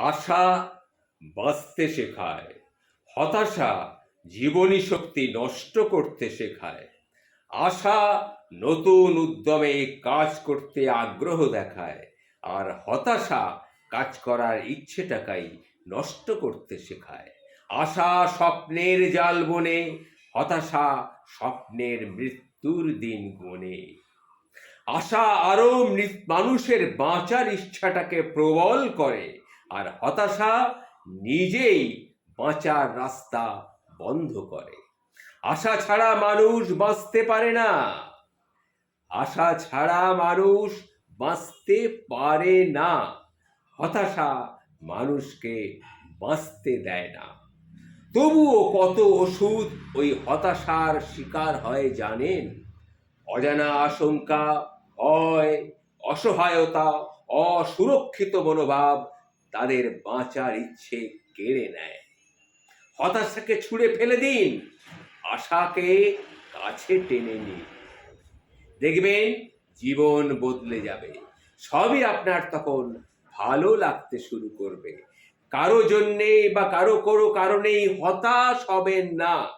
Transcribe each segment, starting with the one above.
আশা বাঁচতে শেখায়, হতাশা জীবনী শক্তি নষ্ট করতে শেখায়, আশা নতুন উদ্যমে কাজ করতে আগ্রহ দেখায়, আর হতাশা কাজ করার ইচ্ছেটাকাই নষ্ট করতে শেখায়। আশা স্বপ্নের জাল বনে, হতাশা স্বপ্নের মৃত্যুর দিন গনে। আশা আরও মৃত- মানুষের বাঁচার ইচ্ছাটাকে প্রবল করে আর হতাশা নিজেই বাঁচার রাস্তা বন্ধ করে। আশা ছাড়া মানুষ বাঁচতে পারে না। আশা ছাড়া মানুষ বাঁচতে পারে না। হতাশা মানুষকে বাঁচতে দেয় না। তবুও কত ওষুধ ওই হতাশার শিকার হয় জানেন? অজানা আশঙ্কা, ভয়, অসহায়তা, অসুরক্ষিত মনোভাব তাদের বাঁচার ইচ্ছে কেড়ে নেয়। হতাশাকে ছুঁড়ে ফেলে দিন, আশাকে কাছে টেনে নিন। দেখবেন জীবন বদলে যাবে। সবই আপনার তখন ভালো লাগতে শুরু করবে। কারও জন্যে বা কারও কোনো কারণেই হতাশ হবেন না।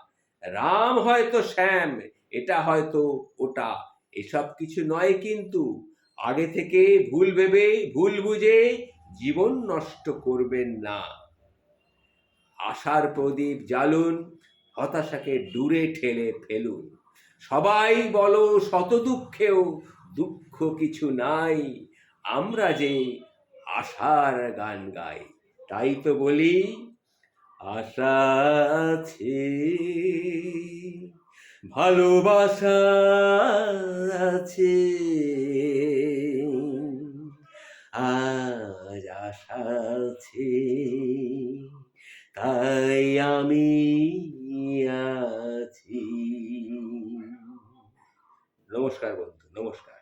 রাম হয়তো শ্যাম, এটা হয়তো ওটা, এসব কিছু নয় কিন্তু। আগে থেকে ভুল ভেবে, ভুল বুঝে জীবন নষ্ট করবেন না। আশার প্রদীপ জ্বালুন, হতাশাকে দূরে ঠেলে ফেলুন। সবাই বলো, শত দুঃখেও দুঃখ কিছু নাই। আমরা যে আশার গান গাই, তাই তো বলি, আশা আছে। ভালোবাসা আছে। আছে তাই আমি আছি। নমস্কার বন্ধু নমস্কার।